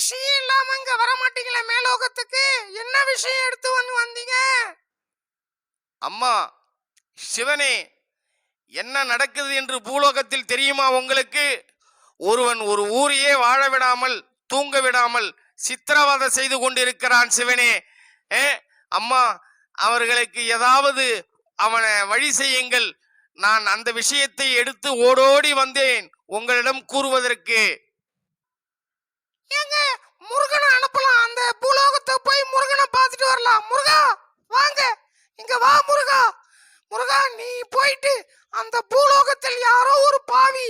விஷயம் இல்லாம இங்க வர மாட்டீங்களா மேலோகத்துக்கு? என்ன விஷயம் எடுத்து வந்து வந்தீங்க? அம்மா சிவனே என்ன நடக்குது என்று பூலோகத்தில் தெரியுமா உங்களுக்கு? ஒருவன் ஒரு ஊரையே வாழ விடாமல் தூங்க விடாமல் சித்திரவதை செய்து கொண்டிருக்கிறான் சிவனே. ஏ அம்மா அவர்களுக்கு ஏதாவது அவனை வழி செய்யுங்கள். நான் அந்த விஷயத்தை எடுத்து ஓடோடி வந்தேன் உங்களிடம் கூறுவதற்கு. ஏங்க முருகனை அனுப்பலாம். அந்த பூலோகத்தை போய் முருகனை பார்த்துட்டு வரலாம். முருகா வாங்க. இங்க வா முருகா. முருகா நீ போயிட்டு அந்த பூலோகத்தில் யாரோ ஒரு பாவி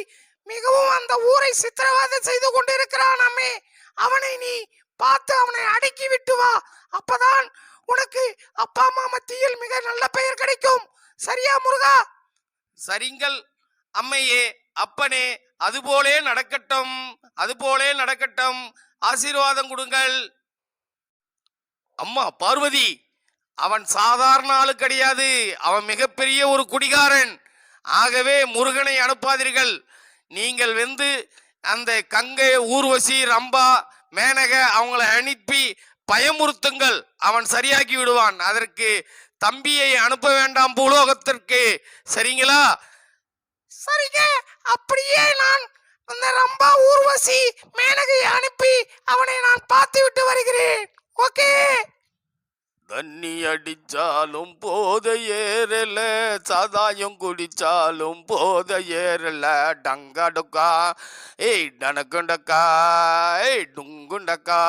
மிகவும் அந்த ஊரை சித்திரவதை செய்து கொண்டிருக்கிறானாமே அவனை நீ பார்த்து அவனை அடக்கி விட்டு வா. அப்பதான் உனக்கு அப்பா அம்மா மத்தியில் மிக நல்ல பெயர் கிடைக்கும். சரியா முருகா? சரிங்கள் அம்மையே அப்பனே அதுபோலே நடக்கட்டும் அதுபோலே நடக்கட்டும். ஆசீர்வாதம் கொடுங்கள். அம்மா பார்வதி அவன் சாதாரண ஆளு கிடையாது. அவன் மிகப்பெரிய ஒரு குடிகாரன். ஆகவே முருகனை அனுப்பாதீர்கள். நீங்கள் வந்து அந்த கங்கை ஊர்வசி ரம்பா மேனக அவங்களை அனுப்பி பயமுறுத்துங்கள். அவன் சரியாக்கி விடுவான். அதற்கு தம்பியை அனுப்ப வேண்டாம் பூலோகத்திற்கு. சரிங்களா? சரிங்க. அப்படியே நான் அந்த ரம்பா ஊர்வசி மேனகையை அனுப்பி அவனை நான் பார்த்து விட்டு வருகிறேன். ஓகே? தண்ணி அடிச்சாலும் போத ஏறல சாதாயம் குடிச்சாலும் போத ஏறல. டங்கடுக்கா ஏய் டனக்குண்டக்கா ஏய் டுங்குண்டக்கா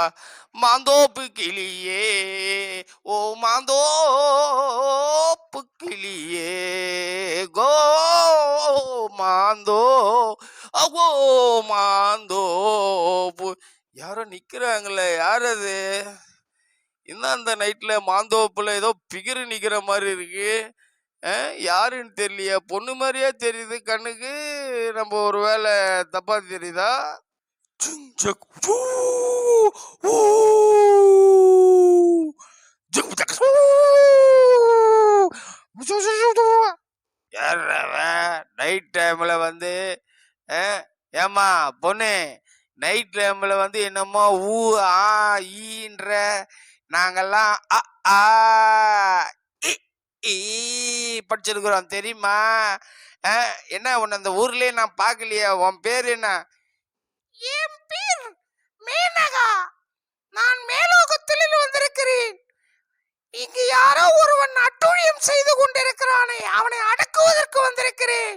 மாந்தோப்பு கிளியே ஓ மாந்தோப்பு கிளியே கோ மாந்தோ அவோ மாந்தோ யாரோ நிக்கிறாங்களே யார் அது இன்னும் அந்த நைட்டில் மாந்தோப்பில் ஏதோ பிகிரு நிற்கிற மாதிரி இருக்கு. யாருன்னு தெரியலையா. பொண்ணு மாதிரியே தெரியுது கண்ணுக்கு. நம்ம ஒரு வேலை தப்பா தெரியுதா? சுங் சக் ஃபூ, ஊ, ஜுங் ஜக் ஃபூ, நைட் டைமில் வந்து ஏமா ஏம்மா பொண்ணு நைட் டைமில் வந்து என்னமோ ஊ ஆ ஈன்ற நாங்கெல்லாம் அ ஆ ஈ படிச்சிருக்கிறோம். தெரியுமா? என்ன உன்னை அந்த ஊர்லயே நான் பார்க்கலையே? உன் பேர் என்ன? என் பேர் மேனகா. நான் மேலோகத்தில் வந்திருக்கிறேன். இங்கு யாரோ ஒருவன் அட்டூழியம் செய்து கொண்டிருக்கிறானே அவனை அடக்குவதற்கு வந்திருக்கிறேன்.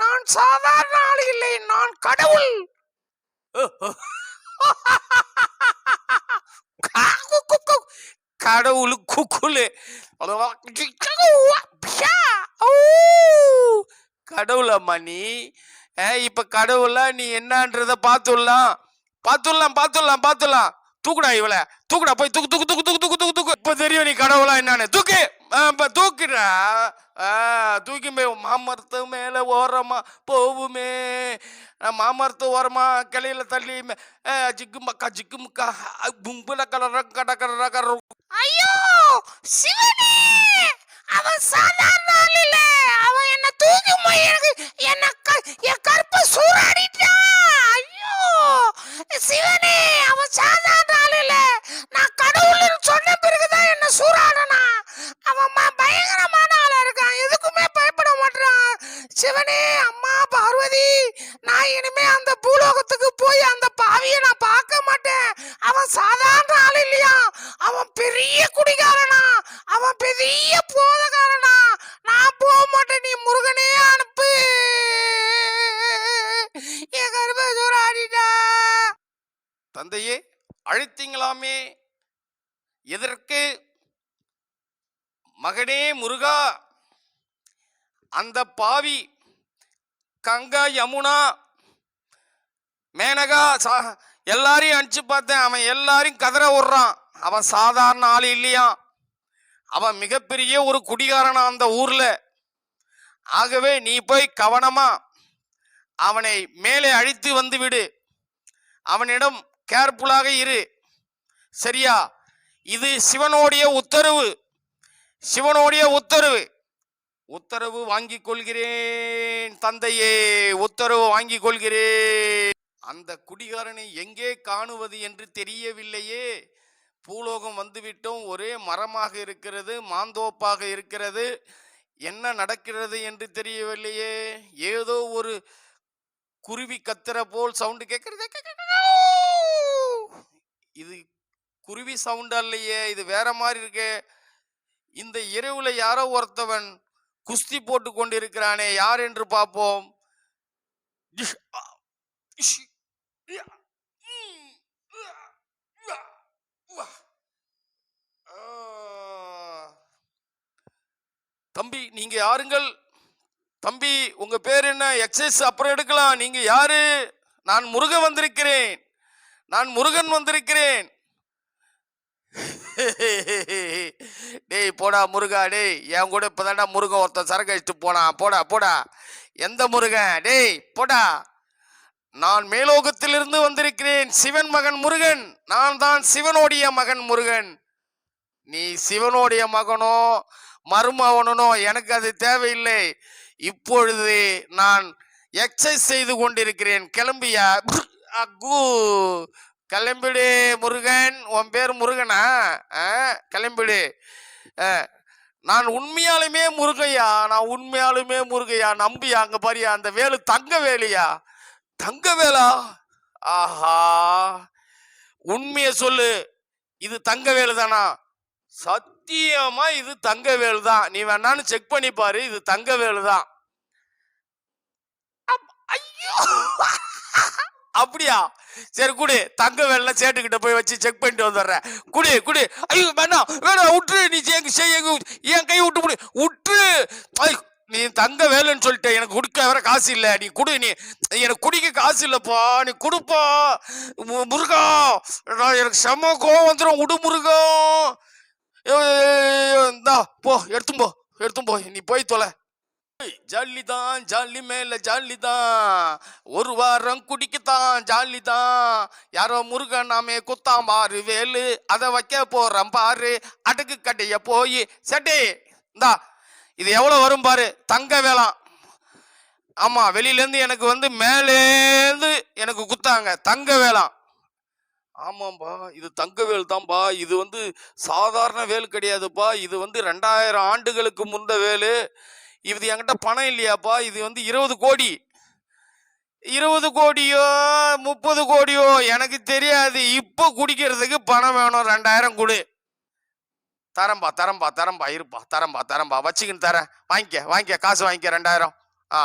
நான் சாதாரண ஆள் இல்லை நான் கடவுள். கடவுள் குக்குலு கடவுளம்மா நீ. இப்ப கடவுளா நீ என்னன்றத பார்த்துடலாம். பார்த்துடலாம் பார்த்துடலாம் பார்த்துடலாம். தூக்குடா இவள. தூக்குடா போய் தூக்கு தூக்கு தூக்கு தூக்கு தூக்கு தூக்கு தூக்கு. இப்ப தெரியும் நீ கடவுளா என்னன்னு. தூக்கு. ஆ, தூக்குடா. ஆ, தூக்கி போய் மாமரத்து மேல ஓரமா போவுமே. மாமரத்து ஓரமா கிளையில தள்ளி மே- ஆ, ஜிக்கு மக்கா ஜிக்கு முக்கா. கும்பல கலர கட கலர கர. ஐயோ! சிவனே! அவன் சாதாரண ஆள் இல்ல. அவன் என்ன தூக்கி போய் எனக்கு என்ன என் கருப்ப சூறாடிட்டான் சிவனே அவன் சாதாரண ஆள் இல்ல. நான் கடவுள்னு சொன்ன பிறகுதான் என்ன சூறாடனா. அவன் பயங்கரமான ஆளா இருக்கான். எதுக்குமே பயப்பட மாட்டான் சிவனே அம்மா பார்வதி நான் இனிமே அந்த பூலோகத்துக்கு போய் அந்த பாவியை நான் பார்க்க மாட்டேன். அவன் சாதாரண ஆள் இல்லையா? அவன் பெரிய குடிகாரனா. அவன் பெரிய போதகாரனா நான் போக மாட்டேன் நீ முருகனே அனுப்பு என் கருப்ப ஆடிட்டா தந்தையே அழைத்தீங்களாமே எதற்கு மகனே முருகா அந்த பாவி கங்கா யமுனா மேனகா சா எல்லாரையும் அனுப்பிச்சு பார்த்தேன். அவன் எல்லாரையும் கதற விடுறான். அவன் சாதாரண ஆள் இல்லையா? அவன் மிகப்பெரிய ஒரு குடிகாரனா அந்த ஊர்ல. ஆகவே நீ போய் கவனமா அவனை மேலே அழைத்து வந்து விடு. அவனிடம் கேர்ஃபுல்லாக இரு. சரியா? இது சிவனுடைய உத்தரவு. சிவனுடைய உத்தரவு. உத்தரவு வாங்கிக் கொள்கிறேன் தந்தையே உத்தரவு வாங்கிக் கொள்கிறேன் அந்த குடிகாரனை எங்கே காணுவது என்று தெரியவில்லையே. பூலோகம் வந்துவிட்டோம் ஒரே மரமாக இருக்கிறது மாந்தோப்பாக இருக்கிறது. என்ன நடக்கிறது என்று தெரியவில்லையே. ஏதோ ஒரு குருவி கத்துற போல் சவுண்டு கேட்கறது இது குருவி சவுண்ட் அல்லையே இது வேற மாதிரி இருக்கே. இந்த இரவுல யாரோ ஒருத்தவன் குஸ்தி போட்டு கொண்டிருக்கிறானே யார் என்று பார்ப்போம். தம்பி நீங்க யாருங்கள்? தம்பி உங்க பேர் என்ன? எக்ஸசைஸ் அப்புறம் எடுக்கலாம். நீங்க யாரு? நான் முருகன் வந்திருக்கிறேன். நான் முருகன் வந்திருக்கிறேன். டேய் போடா முருகா டேய். என் கூட இப்போதான்டா முருகன் ஒருத்தன் சரக்கு அடிச்சுட்டு போனான் போடா போடா. எந்த முருகன்? டேய் போடா. நான் மேலோகத்திலிருந்து வந்திருக்கிறேன். சிவன் மகன் முருகன். நான் தான் சிவனுடைய மகன் முருகன். நீ சிவனுடைய மகனோ மருமகனோ எனக்கு அது தேவையில்லை. இப்பொழுது நான் எக்ஸசைஸ் செய்து கொண்டிருக்கிறேன். கிளம்பியா? அக்கு கிளம்பிடு முருகன் உன் பேர் முருகனா? ஆ, கிளம்பிடு ஆ, நான் உண்மையாலுமே முருகையா? நான் உண்மையாலுமே முருகையா? நம்பியா? அங்க பாரியா? அந்த வேலு தங்க வேலையா? தங்க வேலா? ஆஹா. உண்மைய சொல்லு. இது தங்க வேலு தானா சத்தியமா இது தங்க வேலு தான் நீ வேணான்னு செக் பண்ணி பாரு. இது தங்க வேலு தான் ஐயோ! அப்படியா? சரி குடு. தங்க வேலை சேட்டுக்கிட்ட போய் வச்சு செக் பண்ணிட்டு வந்துடுறேன். குடு குடு. ஐயோ வேணாம் வேணாம் விட்டுரு நீ எங்க செய்ய என் கை விட்டு முடி விட்டுரு நீ தங்க வேலைன்னு சொல்லிட்டு. எனக்கு குடிக்க வர காசு இல்லை. நீ குடு நீ. எனக்கு குடிக்க காசு இல்லைப்பா. நீ கொடுப்பா. மு- முருகா. நான் எனக்கு செம கோவம் வந்துடும் விடு முருகா. இந்தா போ. எடுத்தும் போ. எடுத்தும் போ. நீ போய் தொலை. ஜாலி தான் ஜாலி மேல ஜாலி தான் ஒரு வாரம் குடிக்கத்தான் ஜாலி தான் யாரோ முருகன் நாமே குத்தான் பாரு வேலு. அதை வைக்க போறேன் பாரு. அடுக்கு கட்டைய போய் சட்டி இந்தா. இது எவ்வளவு வரும் பாரு? தங்க வேளாம். ஆமா வெளியிலேருந்து எனக்கு வந்து மேலேந்து எனக்கு குத்தாங்க தங்க வேளாம். ஆமாம்பா இது தங்க வேல் தான்பா இது வந்து சாதாரண வேல் கிடையாதுப்பா. இது வந்து ரெண்டாயிரம் ஆண்டுகளுக்கு முந்த வேலு. இது என்கிட்ட பணம் இல்லையாப்பா? இது வந்து இருபது கோடி. இருபது கோடியோ முப்பது கோடியோ எனக்கு தெரியாது. இப்போ குடிக்கிறதுக்கு பணம் வேணும். ரெண்டாயிரம் கொடு. தரம்பா தரம்பா தரம்பா இருப்பா தரம்பா தரம்பா. வச்சுக்கின்னு தரேன் வாங்கிக்க வாங்கிக்க. காசு வாங்கிக்க ரெண்டாயிரம். ஆ.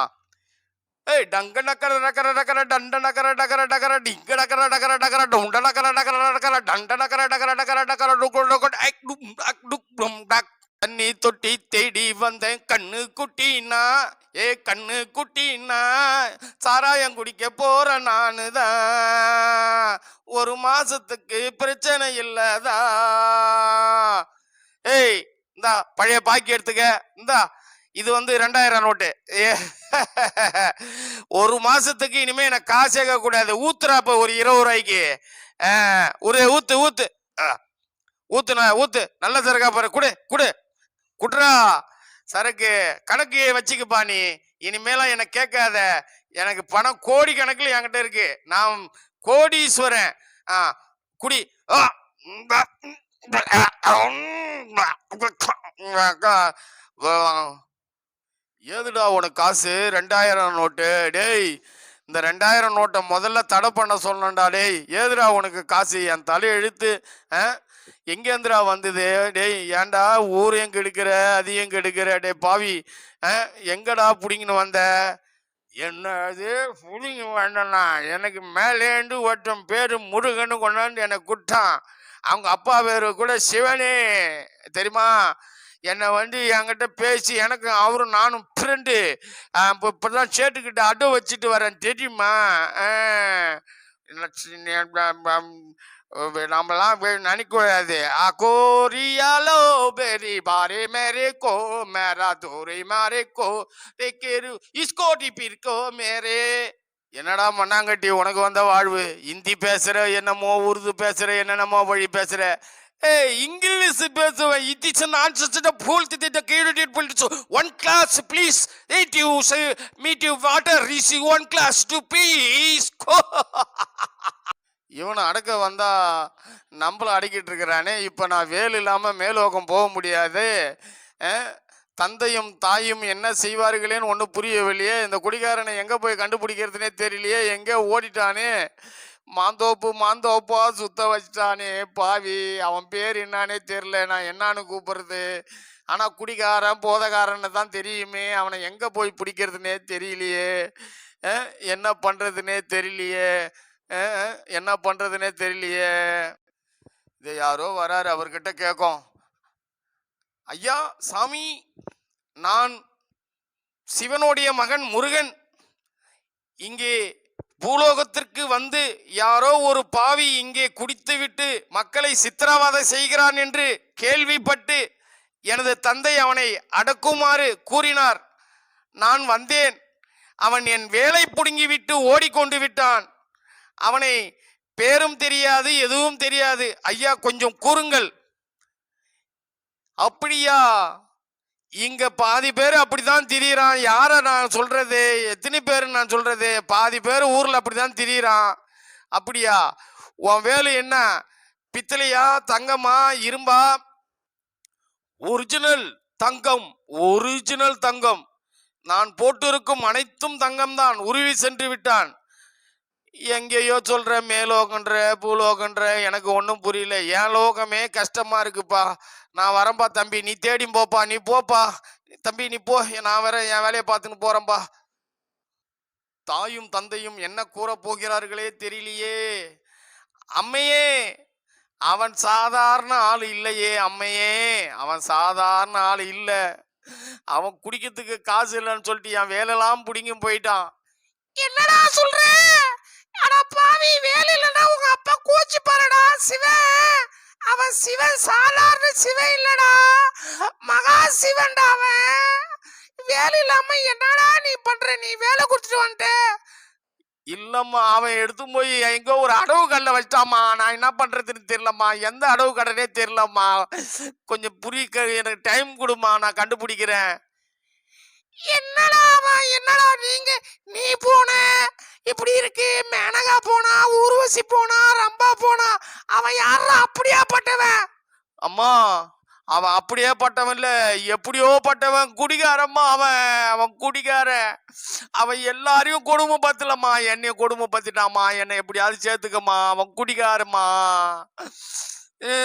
ஏய் டங்க நக்கர டக்கர டக்கர டண்ட நக்கர டக்கர டக்கர டிங்க நக்கர டக்கர டக்கர டுண்ட நக்கர டக்கர டக்கர டண்ட நக்கர டக்கர டக்கர டக்கர டுக்கு டுக்கு டக் டுக் டக் டுக் டக். தண்ணி தொட்டி தேடி வந்தேன் கண்ணு குட்டினா ஏ கண்ணு குட்டினா சாராயம் குடிக்க போற நானு தான் ஒரு மாசத்துக்கு பிரச்சனை இல்லதா. ஏய் இந்தா பழைய பாக்கி எடுத்துக்க. இந்தா இது வந்து ரெண்டாயிரம் நோட்டு. ஏ, ஒரு மாசத்துக்கு இனிமே எனக்கு காசு கேட்க கூடாது. ஊத்துறாப்ப ஒரு இருபது ரூபாய்க்கு. ஒரு ஊத்து ஊத்து. ஆ, ஊத்து. நல்ல சரக்கா பாரு. குடு குடு. குட்ரா சரக்கு கணக்கு வச்சுக்கப்பா நீ. இனிமேலாம் எனக்கு கேட்காத. எனக்கு பணம் கோடி கணக்கில் என்கிட்ட இருக்கு. நான் கோடீஸ்வரன். ஆ குடி. ஆ, ஏதுடா உனக்கு காசு? ரெண்டாயிரம் நோட்டு. டேய் இந்த ரெண்டாயிரம் நோட்டை முதல்ல தடை பண்ண சொல்லணும்டா. டேய் ஏதுடா உனக்கு காசு? என் தலை எழுத்து எங்கேந்திரா எங்கேருந்துடா வந்தது? டேய் ஏன்டா ஊரையும் கெடுக்கிற அதையும் கெடுக்கிற? டே பாவி ஆ? எங்கடா பிடிங்கன்னு வந்த? என்னது புடிங்க வேண்டாம்னா எனக்கு மேலேண்டு ஒருத்தன் பேரு முருகன்னு கொண்டாந்து எனக்கு குட்டான் அவங்க அப்பா பேரு கூட சிவனே. தெரியுமா? என்னை வந்து என்கிட்ட பேசி எனக்கு அவரும் நானும் ஃப்ரெண்டு இப்போ இப்போதான் சேட்டுக்கிட்ட அடை வச்சுட்டு வரேன் தெரியுமா? நம்மலாம் நினைக்கூடாது நினைக்கக்கூடாது அகோரியாலோ பெரி பாரே மேரே கோ மேரா தோரை மாரே கோ டேக்கேரு இஸ்கோ பிற்கோ மேரே. என்னடா மண்ணாங்கட்டி உனக்கு வந்த வாழ்வு? ஹிந்தி பேசுற என்னமோ உருது பேசுற என்னென்னமோ வழி பேசுற. ஏ இங்கிலீஷ் பேசுவேன் இத்திச்சு நான் சிஸ்ட பூல் திட்ட கீழே புள்ளிச்சு one glass please eight you meet you water receive one glass to please இவனை அடக்க வந்தா நம்மள அடக்கிட்டு இருக்கிறானே. இப்போ நான் வேல் இல்லாமல் மேலோகம் போக முடியாது. தந்தையும் தாயும் என்ன செய்வார்களேன்னு ஒன்றும் புரியவில்லையே. இந்த குடிகாரனை எங்கே போய் கண்டுபிடிக்கிறதுனே தெரியலையே. எங்கே ஓடிட்டானே? மாந்தோப்பு மாந்தோப்பா சுத்த வச்சிட்டானே. பாவி அவன் பேர் என்னானே தெரில நான் என்னான்னு கூப்பிடுறது? ஆனால் குடிகாரன் போதகாரன்னு தான் தெரியுமே. அவனை எங்கே போய் பிடிக்கிறதுனே தெரியலையே. என்ன பண்ணுறதுனே தெரியலையே. என்ன பண்ணுறதுனே தெரியலையே. இது யாரோ வராரு அவர்கிட்ட கேட்கும். ஐயா சாமி நான் சிவனுடைய மகன் முருகன். இங்கே பூலோகத்திற்கு வந்து யாரோ ஒரு பாவி இங்கே குடித்துவிட்டு மக்களை சித்திரவதை செய்கிறான் என்று கேள்விப்பட்டு எனது தந்தை அவனை அடக்குமாறு கூறினார். நான் வந்தேன். அவன் என் வேலை பிடுங்கிவிட்டு ஓடிக்கொண்டு விட்டான். அவனை பேரும் தெரியாது எதுவும் தெரியாது. ஐயா கொஞ்சம் கூறுங்கள். அப்படியா? இங்க பாதி பேர் அப்படிதான் திரியிறான். யார நான் சொல்றது? எத்தனை பேர் நான் சொல்றது? பாதி பேர் ஊர்ல அப்படிதான் திரியிறான். அப்படியா? உன் வேலை என்ன? பித்தளையா தங்கமா இரும்பா? ஒரிஜினல் தங்கம் ஒரிஜினல் தங்கம். நான் போட்டிருக்கும் அனைத்தும் தங்கம்தான். உருவி சென்று விட்டான். எங்கேயோ சொல்கிற மேலோகன்ற பூலோகன்ற எனக்கு ஒன்றும் புரியல. என் லோகமே கஷ்டமாக இருக்குப்பா. நான் வரேன்ப்பா தம்பி நீ தேடி போப்பா நீ போப்பா. தம்பி நீ போ. நான் வேற என் வேலையை பார்த்துன்னு போகிறேன்ப்பா தாயும் தந்தையும் என்ன கூற போகிறார்களே தெரியலையே. அம்மையே அவன் சாதாரண ஆள் இல்லையே அம்மையே. அவன் சாதாரண ஆள் இல்லை. அவன் குடிக்கிறதுக்கு காசு இல்லைன்னு சொல்லிட்டு என் வேலையெல்லாம் பிடிங்கும் போயிட்டான். என்னடா சொல்ற? அடா பாவி வேலை இல்லைன்னா உங்க அப்பா கூச்சி பாருடா சிவன். அவன் சிவன் சாதாரண சிவன் இல்லடா. மகா சிவன்டா அவன். வேலை இல்லாம என்னடா நீ பண்ற? நீ வேலை கொடுத்துட்டு வந்துட்டு. இல்லம்மா அவன் எடுத்து போய் எங்கோ ஒரு அடவு கடலை வச்சிட்டாமா நான் என்ன பண்றதுன்னு தெரியலம்மா. எந்த அடவு கடனே தெரியலம்மா. கொஞ்சம் புரிய எனக்கு டைம் கொடுமா நான் கண்டுபிடிக்கிறேன். என்னடா அவன்? என்னடா நீங்க? நீ போன இப்படி இருக்கு. மேனகா போனா ஊர்வசி போனா ரம்பா போனா அவன் யாரா அப்படியா பட்டவன்? அம்மா அவன் அப்படியே பட்டவன் இல்ல. எப்படியோ பட்டவன். குடிகாரம்மா அவன். அவன் குடிகாரன். அவன் எல்லாரையும் கொடுமை பத்தலம்மா என்னைய கொடுமை பத்திட்டாமா என்னை எப்படியாவது சேர்த்துக்கம்மா. அவன் குடிகாரம்மா.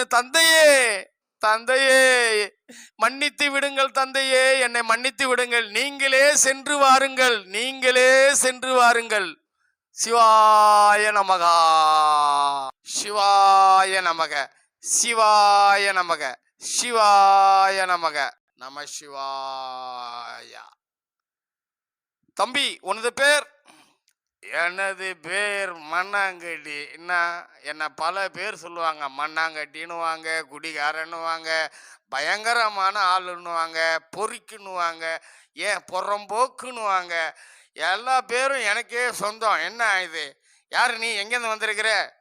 தந்தையே தந்தையே மன்னித்து விடுங்கள் தந்தையே. என்னை மன்னித்து விடுங்கள். நீங்களே சென்று வாருங்கள். நீங்களே சென்று வாருங்கள். சிவாய நமகா. சிவாய நமக. சிவாய நமக. சிவாய நமக. நம சிவாயா. தம்பி உனது பேர்? எனது பேர் மண்ணாங்கட்டி. என்ன என்னை பல பேர் சொல்லுவாங்க மண்ணாங்கட்டின்னுவாங்க குடிகாரன்னுவாங்க பயங்கரமான ஆளுன்னுவாங்க பொறிக்குன்னுவாங்க ஏன் புறம்போக்குன்னுவாங்க. எல்லா பேரும் எனக்கே சொந்தம். என்ன இது? யார் நீ? எங்கேருந்து வந்திருக்கிற?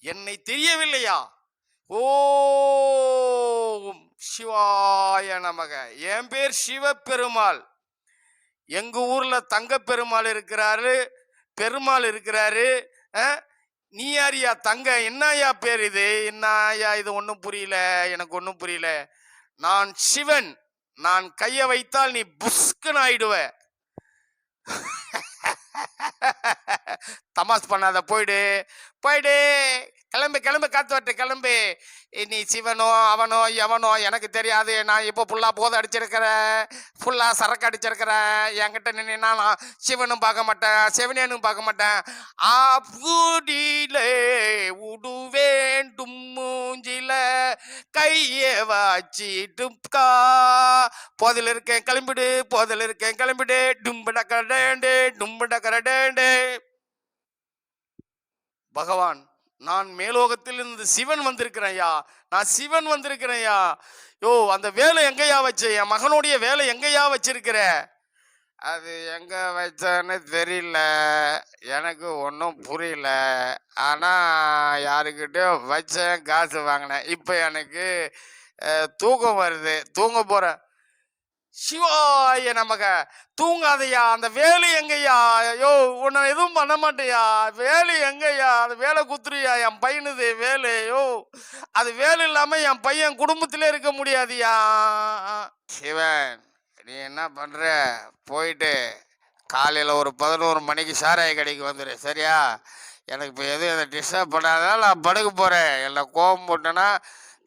என்னை தெரியவில்லையா? ஓம் சிவாய நமக. என் பேர் சிவபெருமாள். எங்க ஊர்ல தங்க பெருமாள் இருக்கிறாரு பெருமாள் இருக்கிறாரு அஹ், நீ யாரியா தங்க? என்னையா பேர் இது? என்னையா இது? ஒன்றும் புரியல. எனக்கு ஒன்றும் புரியல. நான் சிவன். நான் கையை வைத்தால் நீ புஷ்குன்னு ஆயிடுவ. தமாஸ் பண்ணாத போயிடு. போயிடு. கிளம்பு கிளம்பு காத்து வட்ட கிளம்பு. நீ சிவனோ அவனோ எவனோ எனக்கு தெரியாது. நான் இப்போ ஃபுல்லாக போதை அடிச்சிருக்கிறேன். ஃபுல்லாக சரக்கு அடிச்சிருக்கிறேன். என்கிட்ட நின்னா நான் சிவனும் பார்க்க மாட்டேன் சிவனேனும் பார்க்க மாட்டேன். அப்படிலே உடு வேண்டும் மூஞ்சில கைய வச்சிட்டுக்கா போதில் இருக்கேன் கிளம்பிடு போதில் இருக்கேன் கிளம்பிடு. டும்பு டக்கரடேண்டே டும்பு பகவான் நான் மேலோகத்தில் இருந்து சிவன் வந்திருக்கிறேன் ஐயா நான் சிவன் வந்திருக்கிறேன் ஐயா யோ அந்த வேலை எங்கேயா வச்ச? என் மகனுடைய வேலை எங்கேயா வச்சிருக்கிற? அது எங்க வச்சேன்னு தெரியல. எனக்கு ஒன்றும் புரியல. ஆனால் யாருக்கிட்டயோ வச்சேன் காசு வாங்கினேன். இப்போ எனக்கு தூக்கம் வருது. தூங்க போகிறேன் சிவாய நமக தூங்காதையா அந்த வேலு எங்கய்யா? ஐயோ உன்னை எதுவும் பண்ண மாட்டேயா? வேலு எங்கய்யா? அந்த வேலை குத்துறியா? என் பையனுது வேலு. ஐயோ அது வேலை இல்லாம என் பையன் குடும்பத்திலே இருக்க முடியாதியா? சிவன் நீ என்ன பண்ற? போயிட்டு காலையில் ஒரு பதினோரு மணிக்கு சாராய கடைக்கு வந்துடு சரியா? எனக்கு இப்போ எதுவும் எதை டிஸ்டர்ப் பண்ணாதான் நான் படுக்க போகிறேன் எல்லாம் கோபம் போட்டேன்னா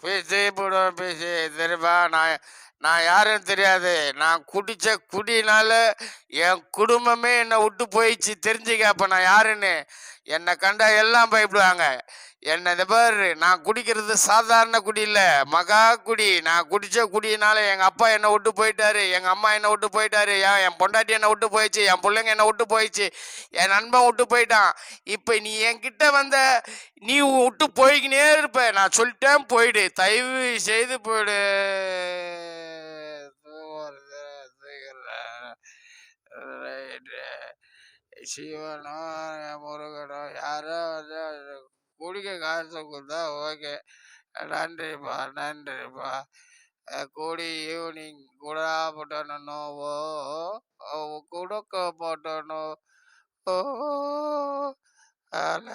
பேசி போடுவேன் பேசி தெரியுமா நான் நான் யாருன்னு தெரியாது. நான் குடிச்ச குடினால என் குடும்பமே என்னை விட்டு போயிடுச்சு. தெரிஞ்சுக்க அப்போ நான் யாருன்னு? என்னை கண்டா எல்லாம் பயப்படுவாங்க. என்ன இந்த பாரு நான் குடிக்கிறது சாதாரண குடி இல்லை மகா குடி. நான் குடித்த குடியினால எங்கள் அப்பா என்னை விட்டு போயிட்டாரு. எங்கள் அம்மா என்னை விட்டு போயிட்டாரு. ஏன் என் பொண்டாட்டி என்னை விட்டு போயிடுச்சு. என் பிள்ளைங்க என்னை விட்டு போயிடுச்சு. என் நண்பன் விட்டு போயிட்டான். இப்போ நீ என்கிட்ட வந்த நீ விட்டு போய்க்கினே இருப்ப. நான் சொல்லிட்டேன் போயிடு. தயவு செய்து போயிடு. சிவனோ முருகனோ யாரோ வந்து குடிக்க காசு கொடுத்தா ஓகே நன்றிப்பா நன்றிப்பா. கூடி ஈவினிங் குடா போட்டனோ ஓ குடுக்க போட்டனோ ஓ அல